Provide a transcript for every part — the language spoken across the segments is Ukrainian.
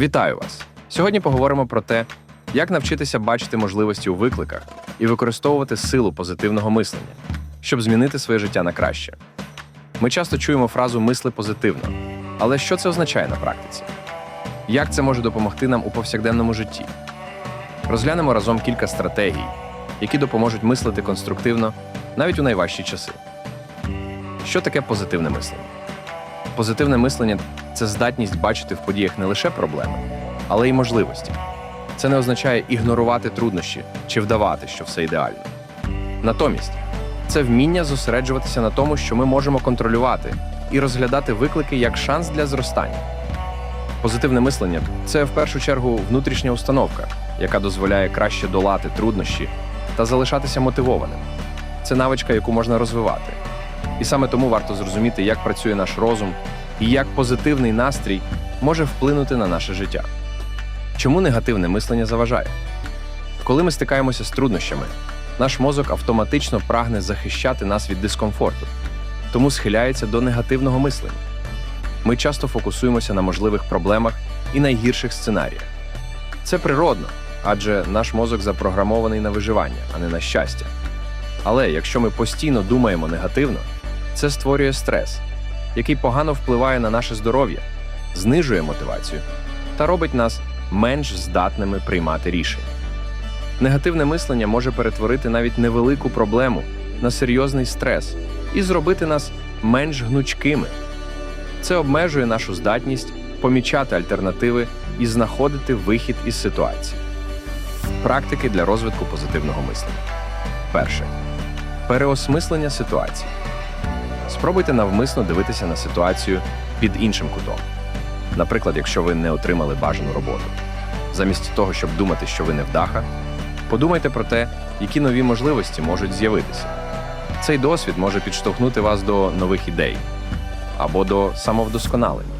Вітаю вас! Сьогодні поговоримо про те, як навчитися бачити можливості у викликах і використовувати силу позитивного мислення, щоб змінити своє життя на краще. Ми часто чуємо фразу мисли позитивно, але що це означає на практиці? Як це може допомогти нам у повсякденному житті? Розглянемо разом кілька стратегій, які допоможуть мислити конструктивно навіть у найважчі часи. Що таке позитивне мислення? Позитивне мислення це здатність бачити в подіях не лише проблеми, але й можливості. Це не означає ігнорувати труднощі чи вдавати, що все ідеально. Натомість, це вміння зосереджуватися на тому, що ми можемо контролювати, і розглядати виклики як шанс для зростання. Позитивне мислення це в першу чергу внутрішня установка, яка дозволяє краще долати труднощі та залишатися мотивованим. Це навичка, яку можна розвивати. І саме тому варто зрозуміти, як працює наш розум і як позитивний настрій може вплинути на наше життя. Чому негативне мислення заважає? Коли ми стикаємося з труднощами, наш мозок автоматично прагне захищати нас від дискомфорту, тому схиляється до негативного мислення. Ми часто фокусуємося на можливих проблемах і найгірших сценаріях. Це природно, адже наш мозок запрограмований на виживання, а не на щастя. Але якщо ми постійно думаємо негативно, це створює стрес, який погано впливає на наше здоров'я, знижує мотивацію та робить нас менш здатними приймати рішення. Негативне мислення може перетворити навіть невелику проблему на серйозний стрес і зробити нас менш гнучкими. Це обмежує нашу здатність помічати альтернативи і знаходити вихід із ситуації. Практики для розвитку позитивного мислення. Перше переосмислення ситуації. Спробуйте навмисно дивитися на ситуацію під іншим кутом. Наприклад, якщо ви не отримали бажану роботу. Замість того, щоб думати, що ви невдаха, подумайте про те, які нові можливості можуть з'явитися. Цей досвід може підштовхнути вас до нових ідей або до самовдосконалення.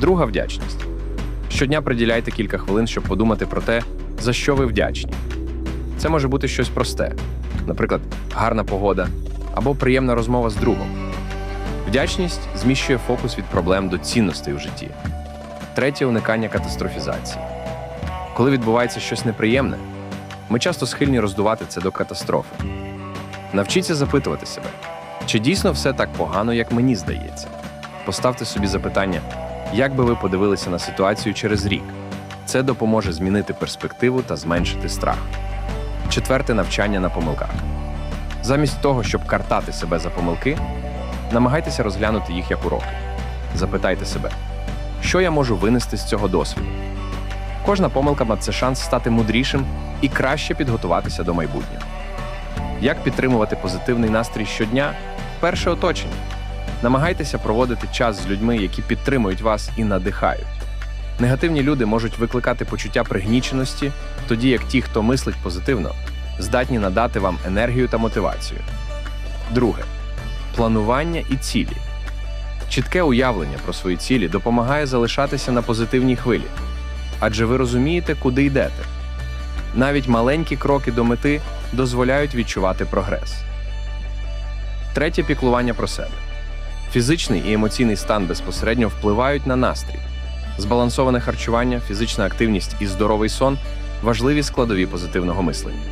Друга вдячність. Щодня приділяйте кілька хвилин, щоб подумати про те, за що ви вдячні. Це може бути щось просте, наприклад, гарна погода або приємна розмова з другом. Вдячність зміщує фокус від проблем до цінностей у житті. Третє уникання катастрофізації. Коли відбувається щось неприємне, ми часто схильні роздувати це до катастрофи. Навчіться запитувати себе, чи дійсно все так погано, як мені здається. Поставте собі запитання, як би ви подивилися на ситуацію через рік. Це допоможе змінити перспективу та зменшити страх. Четверте навчання на помилках. Замість того, щоб картати себе за помилки, намагайтеся розглянути їх як уроки. Запитайте себе, що я можу винести з цього досвіду. Кожна помилка це шанс стати мудрішим і краще підготуватися до майбутнього. Як підтримувати позитивний настрій щодня? Перше оточення. Намагайтеся проводити час з людьми, які підтримують вас і надихають. Негативні люди можуть викликати почуття пригніченості, тоді як ті, хто мислить позитивно, здатні надати вам енергію та мотивацію. Друге планування і цілі. Чітке уявлення про свої цілі допомагає залишатися на позитивній хвилі, адже ви розумієте, куди йдете. Навіть маленькі кроки до мети дозволяють відчувати прогрес. Третє піклування про себе. Фізичний і емоційний стан безпосередньо впливають на настрій. Збалансоване харчування, фізична активність і здоровий сон важливі складові позитивного мислення.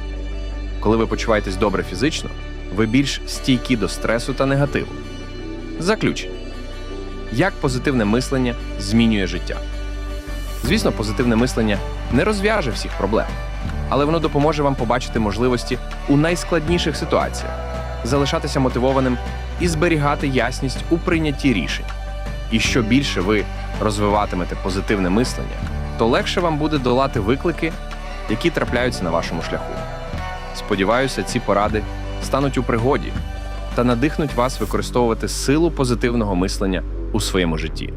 Коли ви почуваєтесь добре фізично, ви більш стійкі до стресу та негативу. Заключення. Як позитивне мислення змінює життя? Звісно, позитивне мислення не розв'яже всіх проблем, але воно допоможе вам побачити можливості у найскладніших ситуаціях, залишатися мотивованим і зберігати ясність у прийнятті рішень. І що більше ви розвиватимете позитивне мислення, то легше вам буде долати виклики, які трапляються на вашому шляху. Сподіваюся, ці поради стануть у пригоді та надихнуть вас використовувати силу позитивного мислення у своєму житті.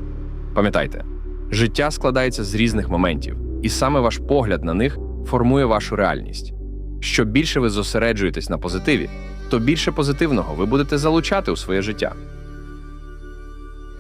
Пам'ятайте, життя складається з різних моментів, і саме ваш погляд на них формує вашу реальність. Що більше ви зосереджуєтесь на позитиві, то більше позитивного ви будете залучати у своє життя.